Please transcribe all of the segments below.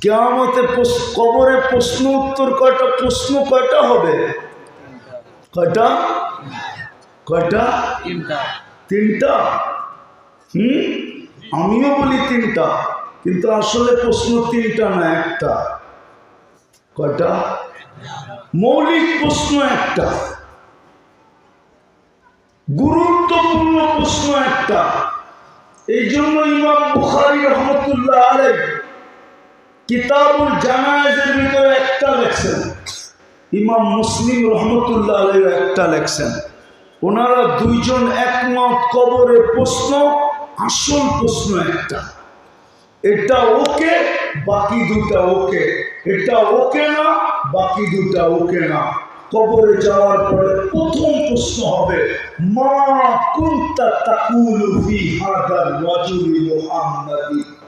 কেয়ামতে কবরে প্রশ্ন উত্তর কয়টা? প্রশ্ন কয়টা হবে? কয়টা? কয়টা? তিনটা। তিনটা? হুম? আমিও বলি তিনটা কিন্তু আসলে প্রশ্ন তিনটা না একটা। কয়টা? মৌলিক প্রশ্ন একটা। গুরুত্বপূর্ণ প্রশ্ন একটা। এই জন্য ইমাম বুখারি রহমতুল্লাহ আলাই কিতাবুল জানায়াজের ভিতরে একটা লেখছেন। ইমাম মুসলিম রহমতুল্লাহ আলাই একটা লেখছেন। ওনারা দুইজন একমত, কবরে প্রশ্ন, আসল প্রশ্ন একটা। এটা ওকে, বাকি দুটা ওকে। এটা ওকে না, বাকি দুটা ওকে না। কবরে যাওয়ার পরে প্রথম প্রশ্ন হবে, মা কুনতা তাকুল ফি হাদার রাজুলি মুহাম্মাদি?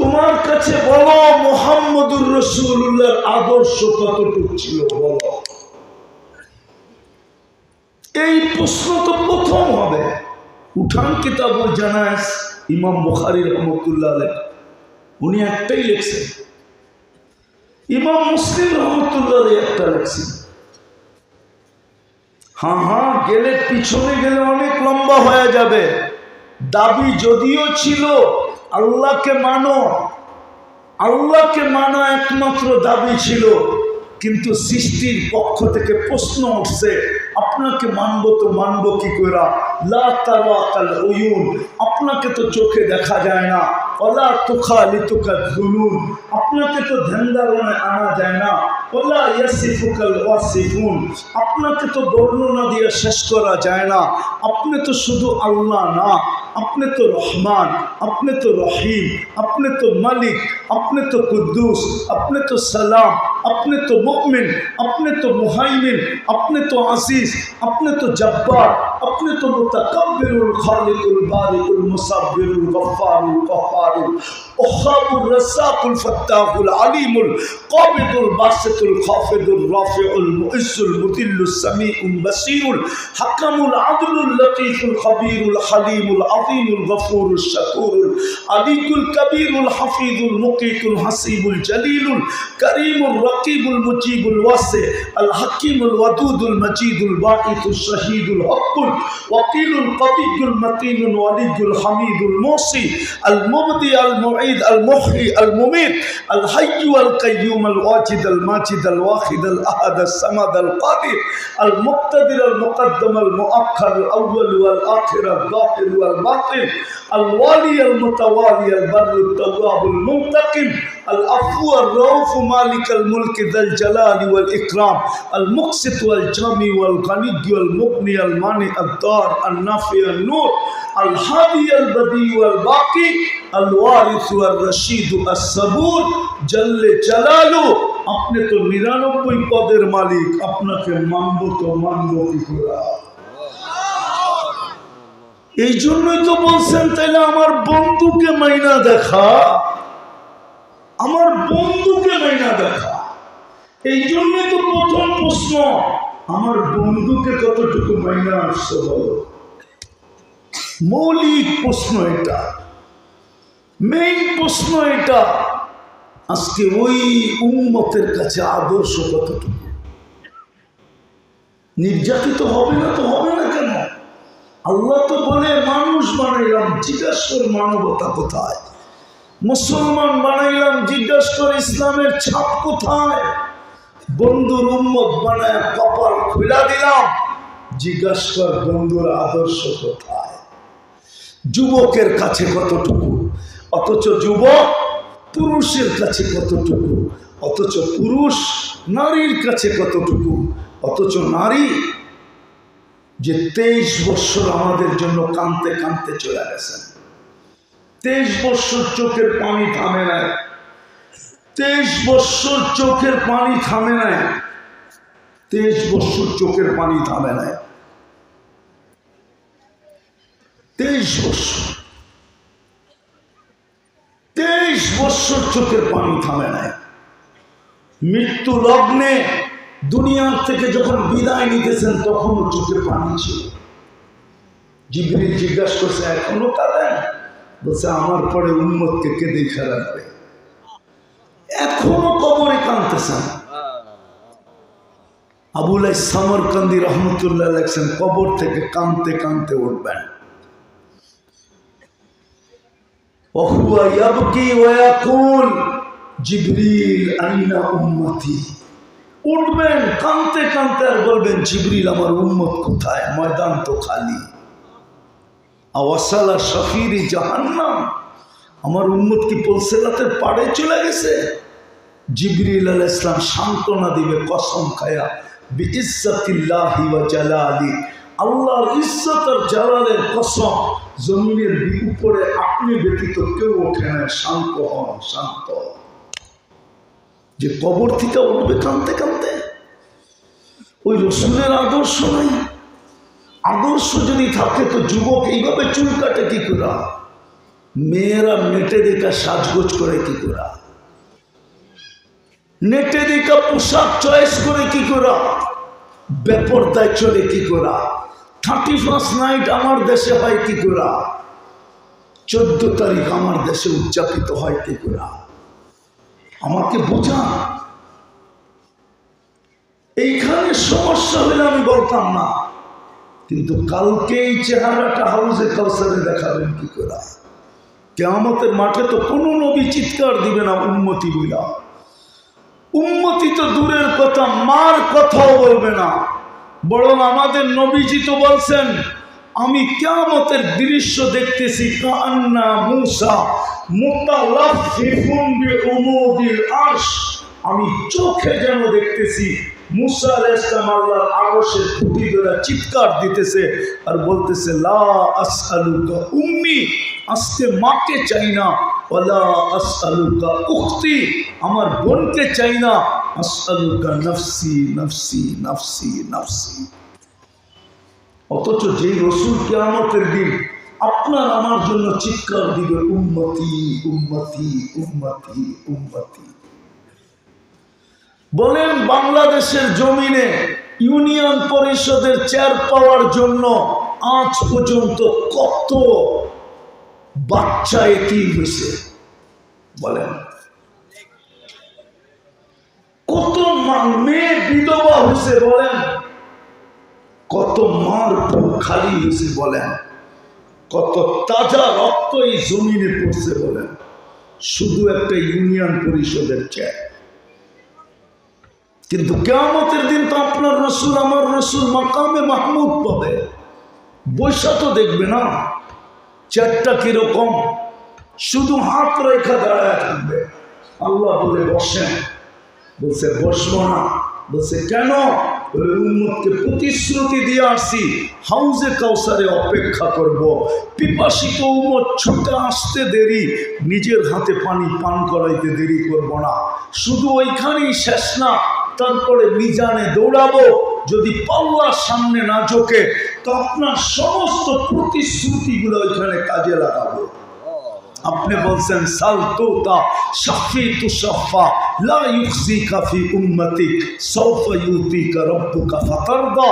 তোমার কাছে বলো, মোহাম্মদুর রসুল্লাহর আদর্শ কতটুকু ছিল বলো। এই প্রশ্ন তো প্রথম হবে। উঠান কিতাবুল জানাস ইমাম বুখারি রহমতুল্লাহ উনি একটাই লিখছেন। ইমাম মুসলিম রহমতুল্লাহ একটা লিখছেন। হা হ্যাঁ গেলে পিছনে গেলে অনেক লম্বা হয়ে যাবে। দাবি যদিও ছিল আল্লাহকে মানো। আল্লাহকে মানা একমাত্র দাবি ছিল, কিন্তু সৃষ্টির পক্ষ থেকে প্রশ্ন উঠছে, আপনাকে মানব তো মানব কি করে আপনাকে তো চোখে দেখা যায় না। ওলা তুখা লিতুকা ধুনুন আপনাকে তো ধ্যানধারণে আনা যায় না ওলা ইয়াসিফুকাল ওয়াসিফুন আপনাকে তো বর্ণনা দিয়ে শেষ করা যায় না আপনি তো শুধু আল্লাহ না আপনি তো রহমান আপনি তো রহিম আপনি তো মালিক আপনি তো কুদ্দুস আপনি তো সালাম আপনি তো মুমিন আপনি তো মুহাইমিন আপনি তো আসিস আপনি তো জব্বার আপনি তো মুতাকাব্বিরুল খালিকুল বারিকুল মুসাব্বিরুল গফফারুল কহ্হারুল ওহাবুর রাসাকুল ফাত্তাহুল আলিমুল কাবিদুল বাসিতুল হামিদুল মুসি আল মুহয়ি আল মুমিত আল হাইয়্যু আল কাইয়্যুম আল ওয়াজিদ আল মাজিদ আল ওয়াহিদ আল আহাদ আল সামাদ আল কাদির আল মুক্তাদির আল মুকদ্দম আল মুআক্ষর আল আউয়াল ওয়াল আখির আল যাহির ওয়াল বাতিন আল ওয়ালি আল মুতাওয়ালি আল বর আল তাওয়াব আল মুনতাকিম العفو الرؤوف مالك الملك ذا الجلال والإكرام المقسط والجامع والغني والمغني المانع الدار النافع النور الهادي البديع والباقي الوارث والرشيد الصبور جل جلاله আপনি তো নিরানব্বই পদের মালিক আপনাকে মানব তো মানব কি করে এই জন্যই তো বলছেন তাইলে আমার বন্ধুকে মাইনা দেখা আমার বন্ধুকে মাইনা দেখা। এই জন্যই তো প্রথম প্রশ্ন, আমার বন্ধুকে কতটুকু মাইনা আসছে বলো? মৌলিক প্রশ্ন এটা। মেইন প্রশ্ন এটা। আজকে ওই উন্মতের কাছে আদর্শ কতটুকু? নির্যাতিত হবে না তো হবে না কেন? আল্লাহ তো বলে, মানুষ বানাইলাম, জিজ্ঞাসা মানবতা কোথায়? মুসলমান বানাইলাম, জিজ্ঞাসা করে ইসলামের ছাপ কোথায়? বন্ধুর উম্মত বানায় কপাল খুলা দিলাম। জিজ্ঞাসা কর, বন্ধুর আদর্শ কোথায়? যুবকের কাছে কতটুকু? অথচ যুবক পুরুষের কাছে কতটুকু? অথচ পুরুষ নারীর কাছে কতটুকু? অথচ নারী যে তেইশ বৎসর আমাদের জন্য কানতে কানতে চলে গেছেন। তেইশ বৎসর চোখের পানি থামে নাই। তেইশ বৎসর চোখের পানি থামে নাই। তেইশ বৎসর চোখের পানি থামে নাই। তেইশ বৎসর তেইশ বৎসর চোখের পানি থামে নাই। মৃত্যু লগ্নে দুনিয়ার থেকে যখন বিদায় নিতেছেন, তখনও চোখের পানি ছিল। জিবরিল জিজ্ঞাসা করছে, এখনও কাঁদেন? বলছে, আমার পরে উন্মতকে কে দেখা রাখবে? এখনও কবরে কাঁদতেছেন আবুল সামরকান্দি রহমতুল্লাহ লেখছেন, কবর থেকে কাঁদতে কাঁদতে উঠবেন। উঠবেন, কাঁদতে কাঁদতে আর বলবেন, জিবরিল, আমার উন্মত কোথায়? ময়দান তো খালি। আওয়াসালা শফিরি জাহান্নাম। আমার উম্মত কি পলসেলাতের পাড়ে চলে গেছে? জিবরিল আল ইসলাম সান্ত্বনা দিবে, কসম খায়া উপরে আপনি ব্যতীত কেউ ওঠে না, শান্ত শান্ত। যে কবর থেকে উঠবে কানতে কানতে, ওই রসুলের আদর্শ নাই। আদর্শ যদি থাকে তো যুবক এইভাবে চুল কাটে কি করা? মেয়েরা নেটে দেখা সাজগোজ করে কি করা? নেটে দেখা পোশাক চয়েস করে কি করা? বেপরদায় চলে কি করা? থার্টি ফার্স্ট নাইট আমার দেশে হয় কি করা? চোদ্দ তারিখ আমার দেশে উদযাপিত হয় কি করা? আমাকে বোঝা এইখানে সমস্যা হলে আমি বলতাম না। কিন্তু কালকে এই চেহারাটা হাউসে কাউসারে দেখাবেন কি করা? কেয়ামতের মাঠে তো কোনো নবী চিৎকার দিবে না উন্মতি বইলা। উন্মতি তো দূরের কথা, মার কথাও বলবে না। বরং আমাদের নবীজি তো বলছেন, আমি কেয়ামতের দৃশ্য দেখতেছি কান্না মুসা আমি চোখে যেন দেখতেছি চিৎকার দিতেছে আর বলতেছে, লা আসআলুকা উম্মি, আজকে মাকে চাই না। ওলা আসআলুকা উখতি, আমার বোনকে চাই না। আসআলুকা নফসি নফসি নফসি নফসি। অথচ যেই রসুল কেয়ামতের দিন আপনার আমার জন্য চিৎকার দিবে উন্মতি উন্মতি উন্মতি উন্মতি বলেন বাংলাদেশের জমিনে ইউনিয়ন পরিষদের চেয়ার পাওয়ার জন্য আজ পর্যন্ত কত বাচ্চা এটি হয়েছে? বলেন। কত মেয়ে বিধবা হয়েছে, বলেন। কত মার খালি হয়েছে, বলেন। কত তাজা রক্ত এই জমিনে পড়ছে, বলেন। শুধু একটা ইউনিয়ন পরিষদের চেয়ার কিন্তু কেয়ামতের দিন তো আপনার রসুল, আমার রসুল মাকামে মাহমুদ পাবে। বৈশা তো দেখবে না। চেয়ারটা কীরকম? শুধু হাত রেখা দাঁড়ায় থাকবে। আল্লাহ বলে বসেন বলছে, বসবো না। বলছে, কেন? উন্মতকে প্রতিশ্রুতি দিয়ে আসছি। হাউজে কাউসারে অপেক্ষা করব। পিপাসিত উম্মত ছুটে আসতে দেরি। নিজের হাতে পানি পান করাইতে দেরি করব না। শুধু ওইখানেই শেষ না। তারপরে মিজানে দৌড়াবো। যদি পাল্লার সামনে না ঝোঁকে, তো আপনার সমস্ত প্রতিশ্রুতিগুলো ওইখানে কাজে লাগাবো। আপনি বলছেন সালতুতা শাফি তু শাফা, লা ইউখজিকা ফি উম্মতিক, সাউফা ইউতিকা রাব্বুকা ফাতারদা।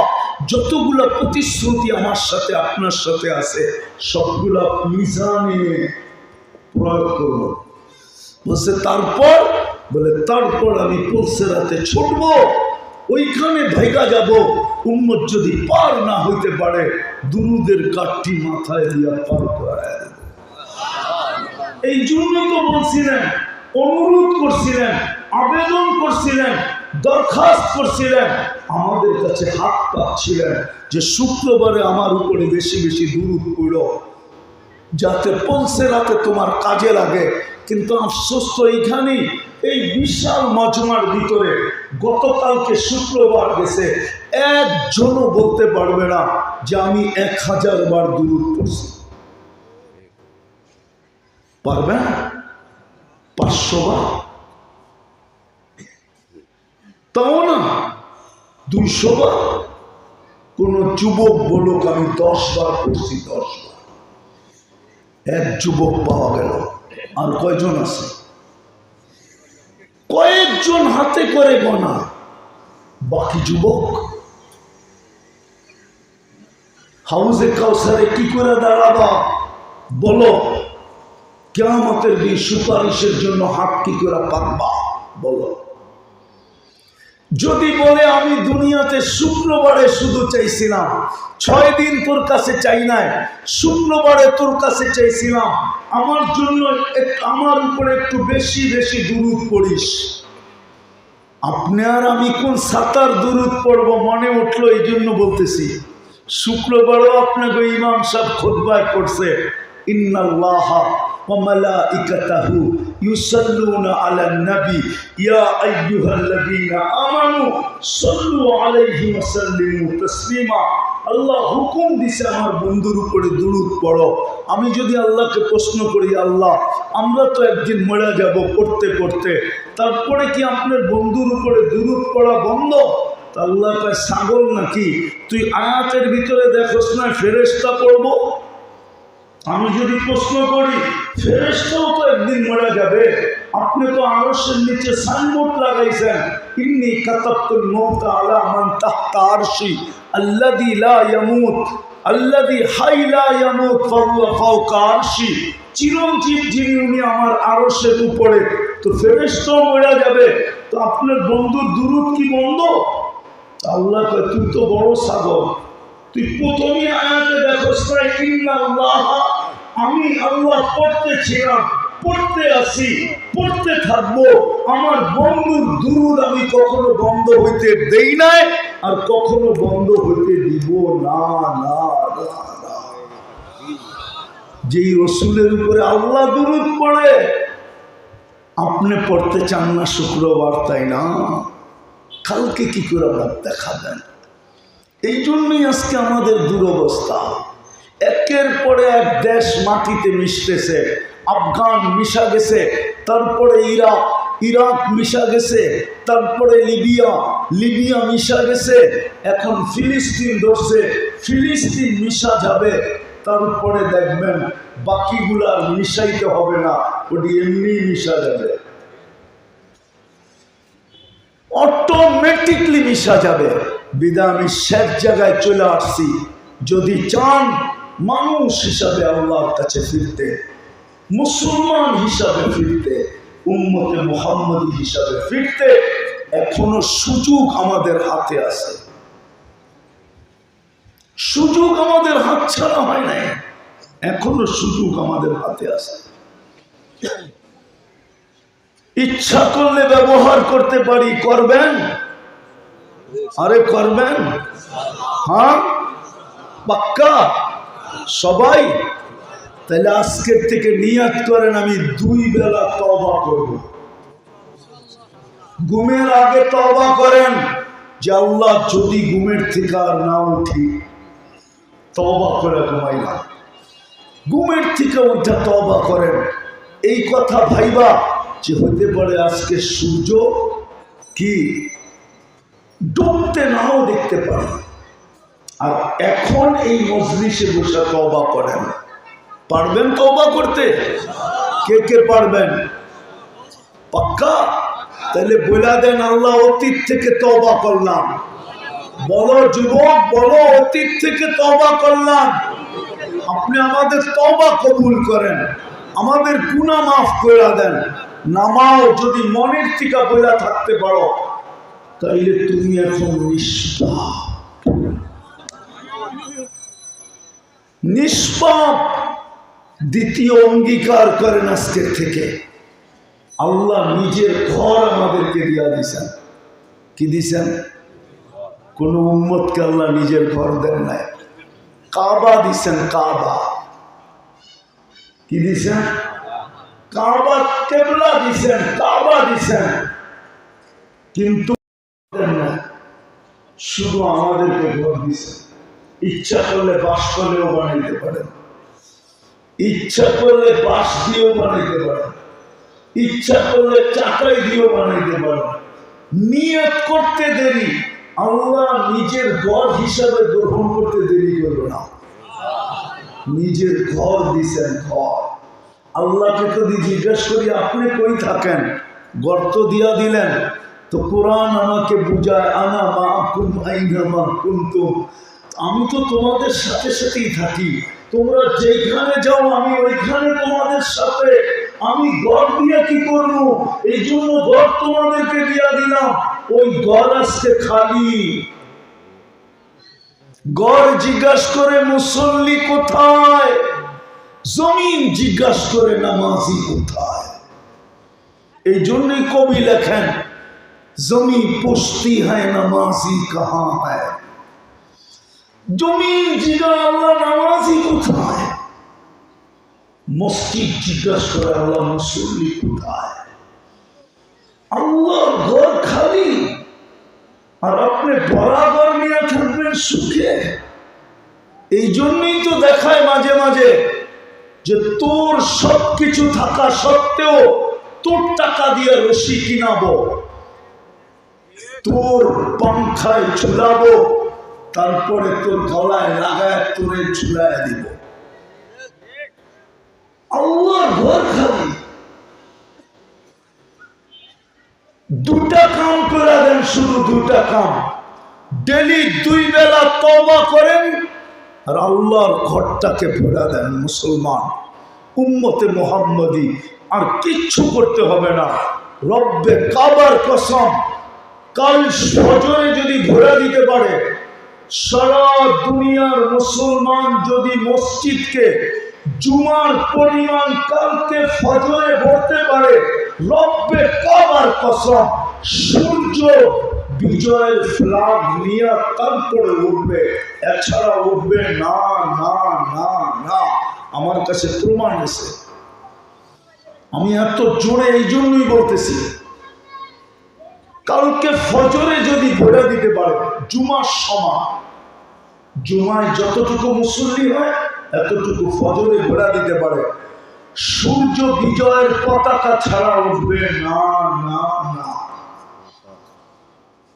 যতগুলো প্রতিশ্রুতি আমার সাথে, আপনার সাথে আছে, সবগুলো মিজানে প্রয়োগ করব। বলছে, তারপর বলে, তারপর আমি পলসে রাতে ছুটব, ওইখানে ভেগা যাব। উম্মত যদি পার না হইতে পারে, দুরুদের কাঠটি মাথায় দিয়া পার করায় এই জন্য তো বলছিলেন, অনুরোধ করছিলেন, আবেদন করছিলেন, দরখাস্ত করছিলেন। আমাদের কাছে হাত পাচ্ছিলেন যে শুক্রবারে আমার উপরে বেশি বেশি দূর পড়ল যাতে পৌঁছে রাতে তোমার কাজে লাগে। কিন্তু আফসোস তো এইখানেই এই বিশাল মজমার ভিতরে গতকালকে শুক্রবার গেছে, একজনও বলতে পারবে না যে আমি এক হাজার বার দূর পড়ছি। পারবে না? পাঁচশো বার? তাও না? দুইশো বার? কোন যুবক বলুক, আমি দশ বার পড়ছি, দশ বার। এক যুবক পাওয়া গেল। আর কয়জন আছে? কয়েকজন হাতে করে গনা বাকি যুবক, হাউজে কাউসারে কি করে দাঁড়াবা? বলো। কেমতের দিন সুপারিশের জন্য হাত কি করে পাকবা বলো। যদি বলে আমি দুনিয়াতে শুক্রবারে শুধু চাইছিলাম, ছয় দিন তোর কাছে চাই নাই, শুক্রবারে তোর কাছে চাইছিলাম, আমার জন্য আমার উপরে একটু বেশি বেশি দুরুদ পড়িস। আপনি আর আমি কোন সাতার দুরুদ পড়ব মনে উঠল এই জন্য বলতেছি, শুক্রবারও আপনাকে ইমাম সাহেব খোদবায় পড়ছে ইন্নাল্লাহ وملائكته يصلون على النبي يا أيها الذين آمنوا صلوا عليه وسلموا تسليما আল্লাহ হুকুম দিছে আমার বন্ধুর উপরে দুরুদ পড়ো আমি যদি আল্লাহকে প্রশ্ন করি আল্লাহ আমরা তো একদিন মরে যাব পড়তে পড়তে তারপরে কি আপনার বন্ধুর উপরে দুরুদ পড়া বন্ধ তা আল্লাহ কয় ছাগল নাকি তুই আয়াতের ভিতরে দেখোস না ফেরেস্তা পড়বো আমি যদি প্রশ্ন করি ফেরেস্তাও তো একদিন মারা যাবে। আপনি তো আরশের নিচে সাইনবোর্ড লাগাইছেন। ইন্নি কাতাবতুল মৌত আলা মান তাহতা আরশি, আল্লাযী লা ইয়ামুত, আল্লাযী হাই লা ইয়ামুত, ফাহুয়া ফাওকা আরশি। চিরঞ্জীব যিনি, উনি আমার আরশের উপরে। তো ফেরেস্তাও মারা যাবে। তো আপনার বন্ধুর দুরুদ কি বন্ধ? আল্লাহ তুই তো বড় সাগর তুই প্রথমে আয়াতে দেখোস না আমি আল্লাহ পড়তেছিলাম পড়তে আসি পড়তে থাকব। আমার বন্ধুর দুরুদ আমি কখনো বন্ধ হইতে দেই নাই আর কখনো বন্ধ হইতে দিব না না যেই রসুলের উপরে আল্লাহ দুরুদ পড়ে, আপনি পড়তে চান না, শুক্রবার তাই না? কালকে কি করে ভাব দেখাবেন এই জন্যই আজকে আমাদের দুরবস্থা। একের পরে এক দেশ মাটিতে মিশতেছে, আফগান মিশা গেছে, তারপরে ইরাক ইরাক মিশা গেছে, তারপরে লিবিয়া লিবিয়া মিশা গেছে, এখন ফিলিস্তিন ধরছে, ফিলিস্তিন মিশা যাবে, তারপরে দেখবেন বাকিগুলো মিশাইতে হবে না, ওটি এমনি মিশা যাবে। অটোমেটিকলি মিশা যাবে। বিদায় আমি শেষ জায়গায় চলে আসছি। যদি চান মানুষ হিসাবে আল্লাহর কাছে ফিরতে, মুসলমান হিসাবে ফিরতে, উম্মতে মোহাম্মদী হিসাবে ফিরতে, এখনও সুযোগ আমাদের হাতে আছে। সুযোগ আমাদের হাত ছাড়া হয় নাই, এখনও সুযোগ আমাদের হাতে আছে। ইচ্ছা করলে ব্যবহার করতে পারি, করবেন? আরে করবেন? হ্যাঁ? পাক্কা? সবাই? তাহলে আজকের থেকে নিয়াত করেন, আমি দুই বেলা তবা করব। ঘুমের আগে তবা করেন, যে আল্লাহ যদি ঘুমের থেকে আর না উঠি তবা করে ঘুমাইলাম। ঘুমের থেকে ওইটা তবা করেন। এই কথা ভাইবা যে হতে পারে আজকে সূর্য কি ডুবতে নাও দেখতে পারে। আর এখন এই মজলিসে বসে তবা করেন। পারবেন তবা করতে? কে কে পারবেন? পাক্কা? তাহলে বলে দেন, আল্লাহ অতীত থেকে তবা করলাম। বলো যুবক, বলো অতীত থেকে তবা করলাম। আপনি আমাদের তবা কবুল করেন। আমাদের গুণা মাফ করে দেন। নামাও যদি মনের থেকে বইলা থাকতে পারো। তাইলে তুমি এখন নিষ্পাপ। নিষ্পাপ দ্বিতীয় অঙ্গীকার করেন আজকের থেকে। আল্লাহ নিজের ঘর আমাদেরকে দিয়া দিছেন। কি দিছেন? কোন উম্মতকে আল্লাহ নিজের ঘর দেন নাই। কাবা দিছেন, কাবা। কি দিছেন? কাবা কেবলা দিছেন, কাবা দিছেন। কিন্তু। শুধু আমাদেরকে ঘর দিছেন ইচ্ছা করলে বাস করলেও বানাইতে পারে। ইচ্ছা করলে বাস দিয়েও বানাইতে পারে। ইচ্ছা করলে চাকাই দিয়েও বানাইতে পারে। নিয়ত করতে দেরি, আল্লাহ নিজের ঘর হিসাবে গ্রহণ করতে দেরি করবে না। নিজের ঘর দিছেন ঘর। আল্লাহকে যদি জিজ্ঞেস করি, আপনি কই থাকেন? গর্ত দিয়া দিলেন। তো কোরআন আমাকে বুঝায়, আনা মা কুম আইনা মা কুন্তুম। আমি তো তোমাদের সাথে সাথেই থাকি। তোমরা যেখানে যাও, আমি ওইখানে তোমাদের সাথে। আমি গড় দিয়ে কি করব? এই জন্য গড় তোমাদেরকে দিয়া দিলাম। ওই গড় আজকে খালি। গড় জিজ্ঞাসা করে, মুসল্লি কোথায়? জমিন জিজ্ঞাসা করে, নামাজি কোথায়? এই জন্যই কবি লেখেন জমি পুষ্টি হয়, নামাজি কাহা হয়? জমিন জিজ্ঞাসা আল্লাহ, নামাজি কোথায়? মসজিদ জিজ্ঞাসা করে আল্লাহ মুসল্লি কোথায়? আল্লাহর ঘর খালি। আর আপনি বরাবর নিয়ে থাকবেন সুখে। এই জন্যই তো দেখায় মাঝে মাঝে যে তোর সব কিছু থাকা সত্ত্বেও তোর টাকা দিয়ে রশি কিনাবো। তোর পাংখায় ঝুলাবো, তারপরে তোর গলায় লাগায় তোরে ঝুলায় দিব। দুটা কাম করে দেন, শুধু দুটা কাম। ডেলি দুই বেলা তবা করেন, আর আল্লাহর ঘরটাকে ভরা দেন মুসলমান। উম্মতে মোহাম্মদী, আর কিচ্ছু করতে হবে না। রব্বে কাবার কসম কাল সজরে যদি ঘোরা দিতে পারে, সারা দুনিয়ার মুসলমান যদি মসজিদকে জুমার পরিমাণ কালকে ফজরে ভরতে পারে, রব্বে কাবার কসম, সূর্য বিজয়ের ফ্লাগ নিয়ে তারপরে উঠবে, এছাড়া উঠবে না না না না। আমার কাছে প্রমাণ এসে আমি এত জোরে এই জন্যই বলতেছি কালকে ফজরে যদি ঘোরা দিতে পারে, জুমার সময় জুমায় যতটুকু মুসল্লি হয়, এতটুকু ফজরে ঘোরা দিতে পারে। সূর্য বিজয়ের পতাকা ছাড়া উঠবে না না না।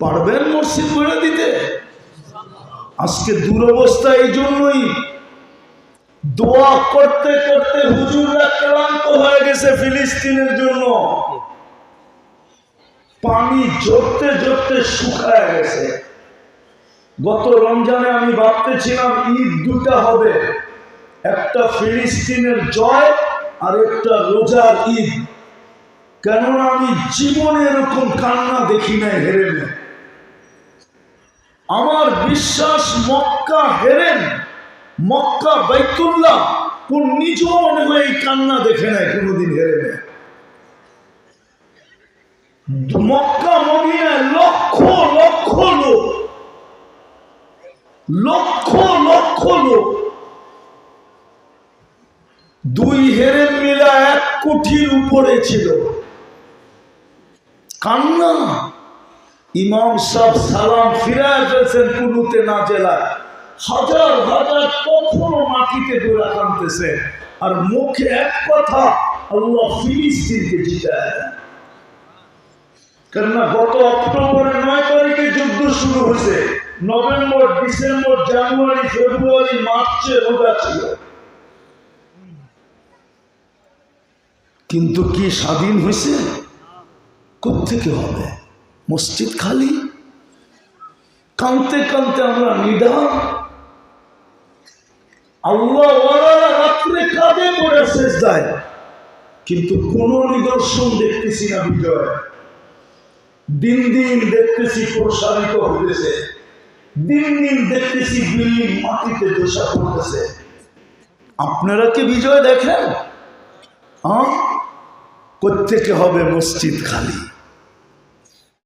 পারবেন মসজিদ ঘোরা দিতে? আজকে দুরবস্থা এই জন্যই দোয়া করতে করতে হুজুররা ক্লান্ত হয়ে গেছে ফিলিস্তিনের জন্য। পানি জড়তে জড়তে শুকায় গেছে। গত রমজানে আমি ভাবতেছিলাম, ঈদ দুটা হবে। একটা ফিলিস্তিনের জয় আর একটা রোজার ঈদ। কেননা আমি জীবনে এরকম কান্না দেখি নাই হেরেন আমার বিশ্বাস, মক্কা হেরেন, মক্কা বাইতুল্লাহ, কোন নিজেও মনে হয় এই কান্না দেখে নাই, কোনোদিন হেরে নেয় মক্কা, মদিনায় লক্ষ লক্ষ লোক। লক্ষ লক্ষ লোক। দুই হেরেন মিলা এক কোটির উপরে ছিল। কান্না। ইমাম সাহেব সালাম ফিরায় ফেলছেন কুনুতে না জেলায়। হাজার হাজার কখনো মাটিতে দৌড়া কানতেছে আর মুখে এক কথা, আল্লাহ ফিলিস্তিনকে জিতায় দেন। কেননা গত অক্টোবরের নয় তারিখে যুদ্ধ শুরু হয়েছে। নভেম্বর, ডিসেম্বর, জানুয়ারি, ফেব্রুয়ারি, মার্চে রোজা ছিল। কিন্তু কি স্বাধীন হয়েছে? কোথেকে হবে? মসজিদ খালি? কানতে কানতে আমরা নিদান আল্লাহ রাত্রে কাঁদে পড়ে শেষ দেয় কিন্তু কোনো নিদর্শন দেখতেছি না বিজয়। দিন দিন দেখতেছি প্রসারিত হইতেছে। দিন দিন দেখতেছি বিল্ডিং মাটিতে দোষা করতেছে আপনারা কি বিজয় দেখেন? হ্যাঁ কোথেকে হবে মসজিদ খালি?